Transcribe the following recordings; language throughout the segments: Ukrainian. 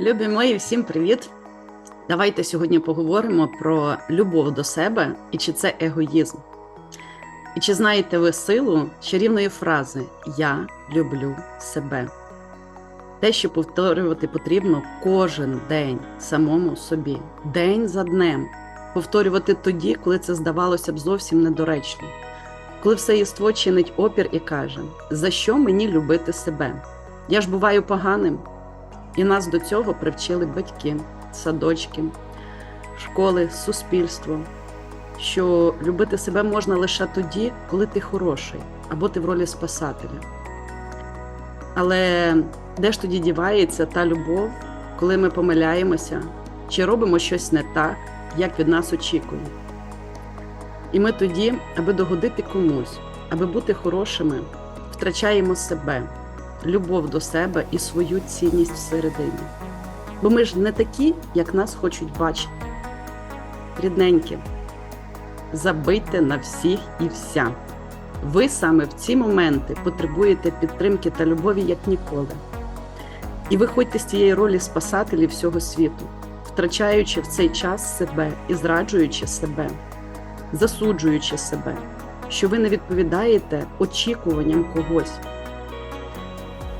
Любі мої, всім привіт! Давайте сьогодні поговоримо про любов до себе і чи це егоїзм. І чи знаєте ви силу чарівної фрази Я люблю себе? Те, що повторювати потрібно кожен день самому собі, день за днем, повторювати тоді, коли це здавалося б зовсім недоречно, коли все єство чинить опір і каже, за що мені любити себе? Я ж буваю поганим. І нас до цього привчили батьки, садочки, школи, суспільство, що любити себе можна лише тоді, коли ти хороший, або ти в ролі спасателя. Але де ж тоді дівається та любов, коли ми помиляємося чи робимо щось не так, як від нас очікують? І ми тоді, аби догодити комусь, аби бути хорошими, втрачаємо себе любов до себе і свою цінність всередині. Бо ми ж не такі, як нас хочуть бачити. Рідненькі, забийте на всіх і вся. Ви саме в ці моменти потребуєте підтримки та любові як ніколи. І виходьте з цієї ролі спасателів всього світу, втрачаючи в цей час себе і зраджуючи себе, засуджуючи себе, що ви не відповідаєте очікуванням когось.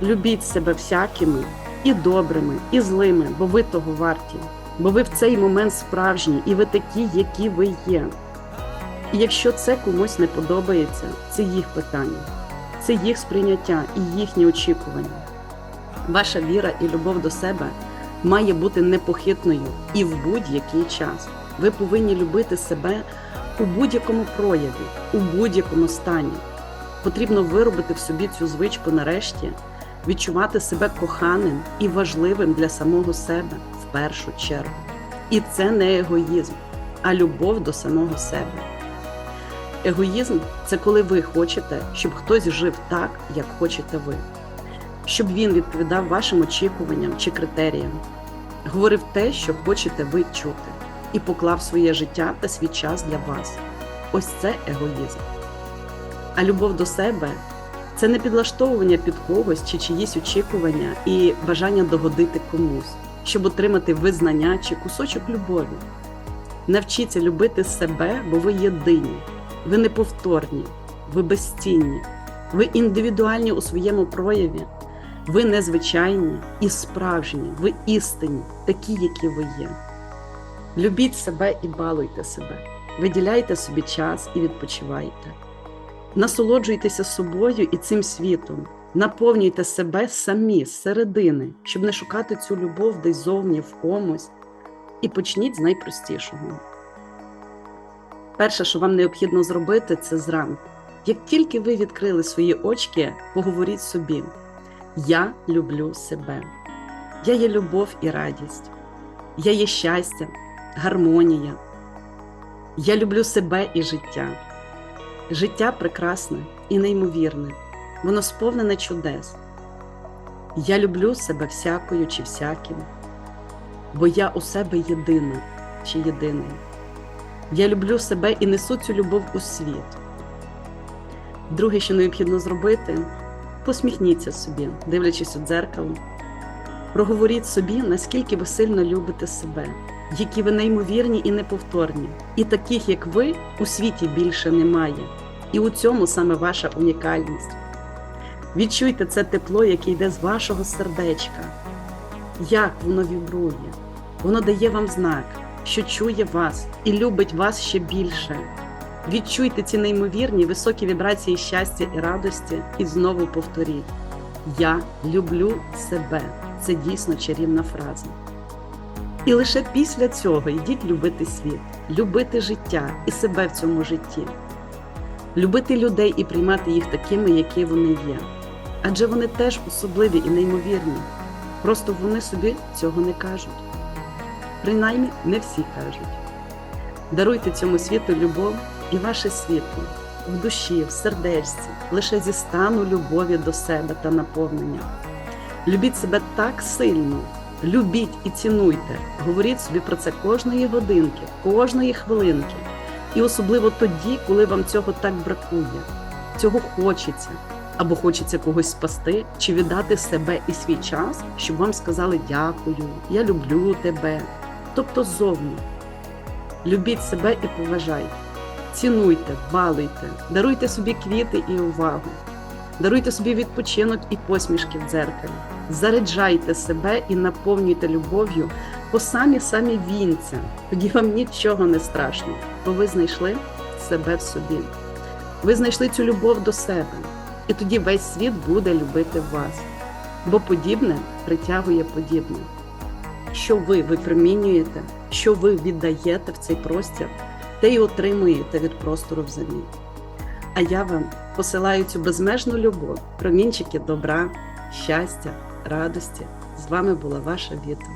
Любіть себе всякими і добрими, і злими, бо ви того варті, бо ви в цей момент справжні, і ви такі, які ви є. І якщо це комусь не подобається, це їх питання, це їх сприйняття і їхні очікування. Ваша віра і любов до себе має бути непохитною і в будь-який час. Ви повинні любити себе у будь-якому прояві, у будь-якому стані. Потрібно виробити в собі цю звичку нарешті відчувати себе коханим і важливим для самого себе в першу чергу. І це не егоїзм, а любов до самого себе. Егоїзм це коли ви хочете, щоб хтось жив так, як хочете ви, щоб він відповідав вашим очікуванням чи критеріям, говорив те, що хочете ви чути, і поклав своє життя та свій час для вас. Ось це егоїзм. А любов до себе це не підлаштовування під когось чи чиїсь очікування і бажання догодити комусь, щоб отримати визнання чи кусочок любові. Навчіться любити себе, бо ви єдині, ви неповторні, ви безцінні, ви індивідуальні у своєму прояві, ви незвичайні і справжні, ви істинні, такі, які ви є. Любіть себе і балуйте себе, виділяйте собі час і відпочивайте. Насолоджуйтеся собою і цим світом, наповнюйте себе самі з середини, щоб не шукати цю любов десь зовні в комусь, і почніть з найпростішого. Перше, що вам необхідно зробити, це зранку. Як тільки ви відкрили свої очки, поговоріть собі: Я люблю себе, я є любов і радість, я є щастя, гармонія, я люблю себе і життя. Життя прекрасне і неймовірне, воно сповнене чудес. Я люблю себе всякою чи всяким, бо я у себе єдина чи єдиний. Я люблю себе і несу цю любов у світ. Друге, що необхідно зробити, посміхніться собі, дивлячись у дзеркало. Проговоріть собі, наскільки ви сильно любите себе, які ви неймовірні і неповторні, і таких, як ви, у світі більше немає. І у цьому саме ваша унікальність. Відчуйте це тепло, яке йде з вашого сердечка, як воно вібрує, воно дає вам знак, що чує вас і любить вас ще більше. Відчуйте ці неймовірні високі вібрації щастя і радості, і знову повторіть: Я люблю себе. Це дійсно чарівна фраза. І лише після цього йдіть любити світ, любити життя і себе в цьому житті любити людей і приймати їх такими, які вони є. Адже вони теж особливі і неймовірні. Просто вони собі цього не кажуть. Принаймні не всі кажуть. Даруйте цьому світу любов і ваше світло в душі, в сердечці, лише зі стану любові до себе та наповнення. Любіть себе так сильно, любіть і цінуйте, говоріть собі про це кожної годинки, кожної хвилинки. І особливо тоді, коли вам цього так бракує, цього хочеться, або хочеться когось спасти, чи віддати себе і свій час, щоб вам сказали дякую, я люблю тебе. Тобто ззовні. Любіть себе і поважайте. Цінуйте, балуйте, даруйте собі квіти і увагу, даруйте собі відпочинок і посмішки в дзеркалі, заряджайте себе і наповнюйте любов'ю по самі самі вінця. Тоді вам нічого не страшно, бо ви знайшли себе в собі. Ви знайшли цю любов до себе, і тоді весь світ буде любити вас, бо подібне притягує подібне. Що ви випромінюєте, що ви віддаєте в цей простір, те й отримуєте від простору взамін. А я вам посилаю цю безмежну любов, промінчики добра, щастя, радості. З вами була ваша Віта.